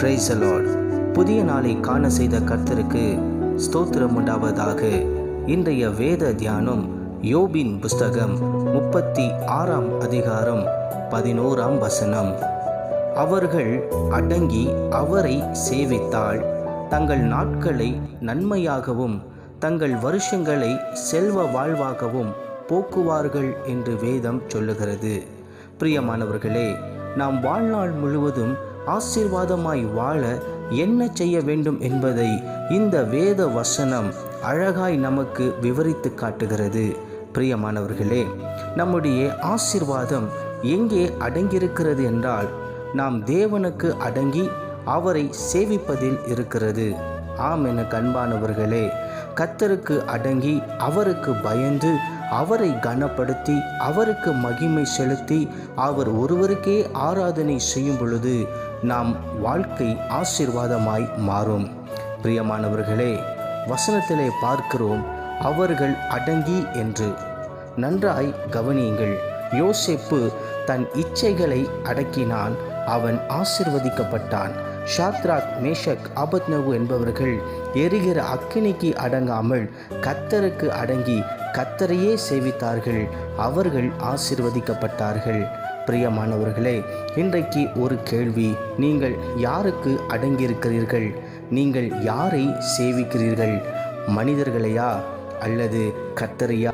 Price புதிய நாளை காண செய்த கர்த்தருக்கு ஸ்தோத்திரம் உண்டாவதாக இன்றைய வேத தியானம் யோபின் புஸ்தகம் முப்பத்தி ஆறாம் அதிகாரம் பதினோராம் வசனம். அவர்கள் அடங்கி அவரை சேவித்தால் தங்கள் நாட்களை நன்மையாகவும் தங்கள் வருஷங்களை செல்வ வாழ்வாகவும் போக்குவார்கள் என்று வேதம் சொல்லுகிறது. பிரியமானவர்களே நாம் வாழ்நாள் முழுவதும் ஆசீர்வாதமாய் வாழ என்ன செய்ய வேண்டும் என்பதை இந்த வேத வசனம் அழகாய் நமக்கு விவரித்து காட்டுகிறது. பிரியமானவர்களே நம்முடைய ஆசீர்வாதம் எங்கே அடங்கியிருக்கிறது என்றால் நாம் தேவனுக்கு அடங்கி அவரை சேவிப்பதில் இருக்கிறது. ஆம் என கண்பானவர்களே கத்தருக்கு அடங்கி அவருக்கு பயந்து அவரை கனப்படுத்தி அவருக்கு மகிமை செலுத்தி அவர் ஒருவருக்கே ஆராதனை செய்யும் பொழுது நாம் வாழ்க்கை ஆசீர்வாதமாய் மாறும். பிரியமானவர்களே வசனத்திலே பார்க்கிறோம் அவர்கள் அடங்கி என்று. நன்றாய் கவனியுங்கள் யோசேப்பு தன் இச்சைகளை அடக்கினான் அவன் ஆசிர்வதிக்கப்பட்டான். ஷாத்ராக் மேஷக் ஆபத்னவு என்பவர்கள் எரிகிற அக்கினிக்கு அடங்காமல் கத்தருக்கு அடங்கி கத்தரையே சேவித்தார்கள். அவர்கள் ஆசிர்வதிக்கப்பட்டார்கள். பிரியமானவர்களே இன்றைக்கு ஒரு கேள்வி. நீங்கள் யாருக்கு அடங்கியிருக்கிறீர்கள்? நீங்கள் யாரை சேவிக்கிறீர்கள்? மனிதர்களையா அல்லது கத்தரையா